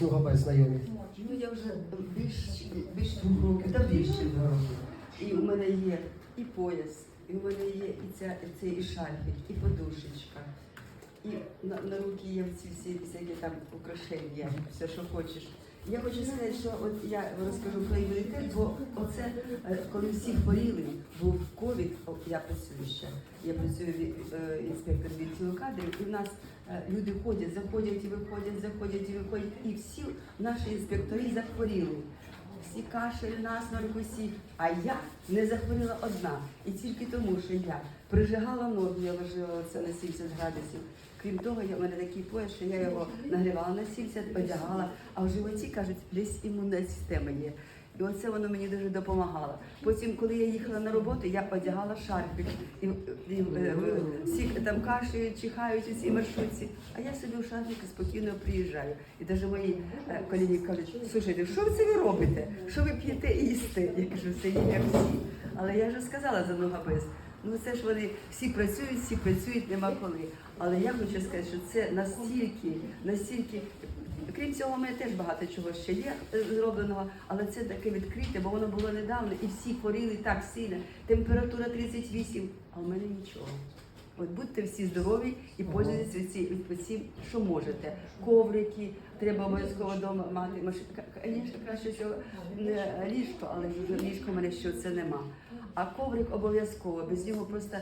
Нугабай знайомі? Ну я вже більш більш двох років, та більше двох років. І у мене є і пояс, і у мене є і ця і цей і шарфік, і подушечка. І на, на руки є ці всі всякі там украшення, все, що хочеш. Я хочу сказати, що от я розкажу про імунітет, бо оце е, коли всі хворіли, був ковід, я працюю ще. Я працюю е, інспектор відділу кадрів, і в нас е, люди ходять, заходять і виходять, заходять і виходять, і всі наші інспектори захворіли. Всі кашель, насморк усі. А я не захворіла одна. І тільки тому, що я прижигала ноги, я ложила це на 70 градусів. Крім того, я, в мене такий пояс, що я його нагрівала на 70, одягала, а в животі, кажуть, десь імунна система є. І оце воно мені дуже допомагало. Потім, коли я їхала на роботу, я одягала шарфик. І, і, е, всі там кашляють, чихають у цій маршрутці. А я собі у шарфіку спокійно приїжджаю. І навіть мої е, колеги кажуть, слушайте, що ви це ви робите? Що ви п'єте і? Я кажу, все їм як всі. Але я вже сказала за ногабез. Ну це ж вони всі працюють, всі працюють, нема коли. Але я хочу сказати, що це настільки, настільки. Крім цього, у мене теж багато чого ще є е, зробленого, але це таке відкрите, бо воно було недавно, і всі хворіли так сильно. Температура 38, а у мене нічого. От будьте всі здорові і пользуйтесь ці, що можете. Коврики, треба обов'язково вдома мати. Звісно, краще не ліжко, але ліжко в мене що це нема. А коврик обов'язково, без нього просто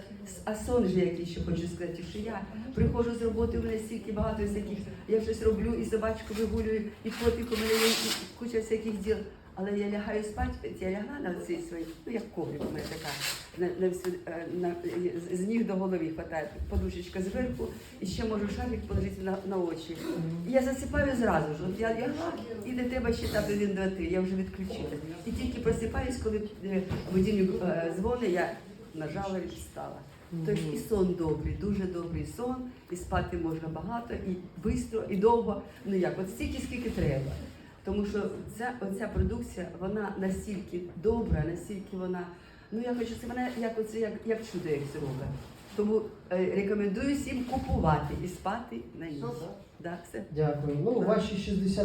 а сон же який ще хочу сказати, що я приходжу з роботи, у мене стільки багато всяких, я щось роблю, і собачку вигулюю, і котик у мене є, куча всяких діл. Але я лягаю спати, я лягла на цей свій, ну як коврик у мене така, на, на, е, на, з- ніг до голови хватає, подушечка зверху, і ще можу шарфік положити на, на очі. І я засипаю зразу ж. От я лягла, і не треба считати один, два, три, я вже відключила. І тільки просипаюсь, коли е, будильник е, дзвонить, я нажала і встала. Тобто і сон добрий, дуже добрий сон, і спати можна багато, і швидко, і довго. Ну як, от стільки, скільки треба. Тому що ця оця продукція, вона настільки добра, настільки вона, ну я хочу це вона як оце, як, як чудо, як це робить. Тому е, рекомендую всім купувати і спати на ній. Да, все. Дякую. Ну, ваші 60